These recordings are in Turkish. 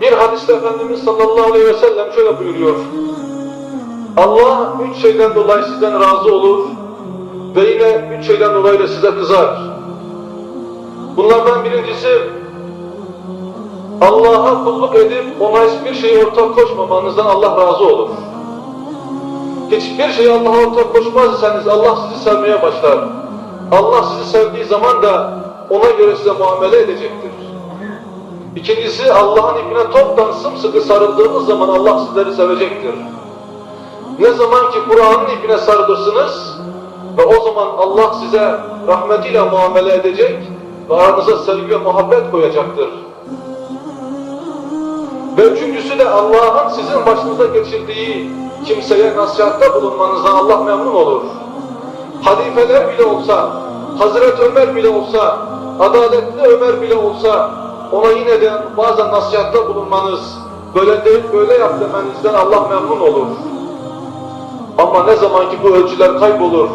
Bir hadiste Efendimiz sallallahu aleyhi ve sellem şöyle buyuruyor. Allah üç şeyden dolayı sizden razı olur ve yine üç şeyden dolayı da size kızar. Bunlardan birincisi Allah'a kulluk edip ona hiçbir şeye ortak koşmamanızdan Allah razı olur. Hiçbir şeye Allah'a ortak koşmaz Allah sizi sevmeye başlar. Allah sizi sevdiği zaman da ona göre size muamele edecektir. İkincisi Allah'ın ipine toptan sımsıkı sarıldığınız zaman Allah sizleri sevecektir. Ne zaman ki Kur'an'ın ipine sarılırsınız ve o zaman Allah size rahmetiyle muamele edecek ve aranıza sevgi ve muhabbet koyacaktır. Ve üçüncüsü de Allah'ın sizin başınıza geçirdiği kimseye nasihatta bulunmanızdan Allah memnun olur. Halifeler bile olsa, Hazreti Ömer bile olsa, adaletli Ömer bile olsa ona yine de bazen nasihatta bulunmanız, böyle değil böyle yap demenizden Allah memnun olur. Ama ne zaman ki bu ölçüler kaybolur,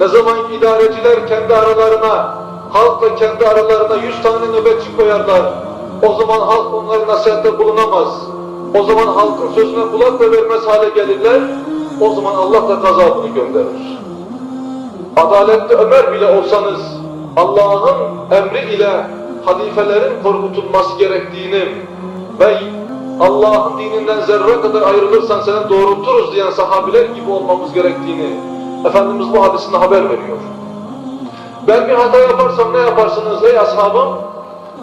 ne zaman ki idareciler kendi aralarına, halkla kendi aralarına yüz tane nöbetçi koyarlar, o zaman halk onların nasihatte bulunamaz. O zaman halkın sözüne kulak da vermez hale gelirler, o zaman Allah da gazabını gönderir. Adaletli Ömer bile olsanız, Allah'ın emri ile halifelerin korkutulması gerektiğini ve Allah'ın dininden zerre kadar ayrılırsan seni doğrulturuz diyen sahabiler gibi olmamız gerektiğini Efendimiz bu hadisinde haber veriyor. Ben bir hata yaparsam ne yaparsınız ey ashabım?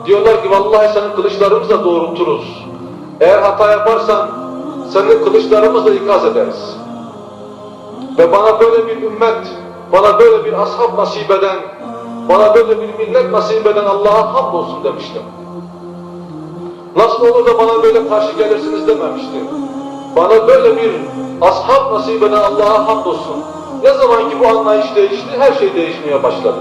Diyorlar ki vallahi seni kılıçlarımızla doğrulturuz. Eğer hata yaparsan seni kılıçlarımızla ikaz ederiz. Ve bana böyle bir ümmet, bana böyle bir ashab nasip eden, bana böyle bir millet nasip eden Allah'a hamdolsun demiştim. Nasıl olur da bana böyle karşı gelirsiniz dememişti. Bana böyle bir ashab nasip eden Allah'a hamdolsun. Ne zaman ki bu anlayış değişti, her şey değişmeye başladı.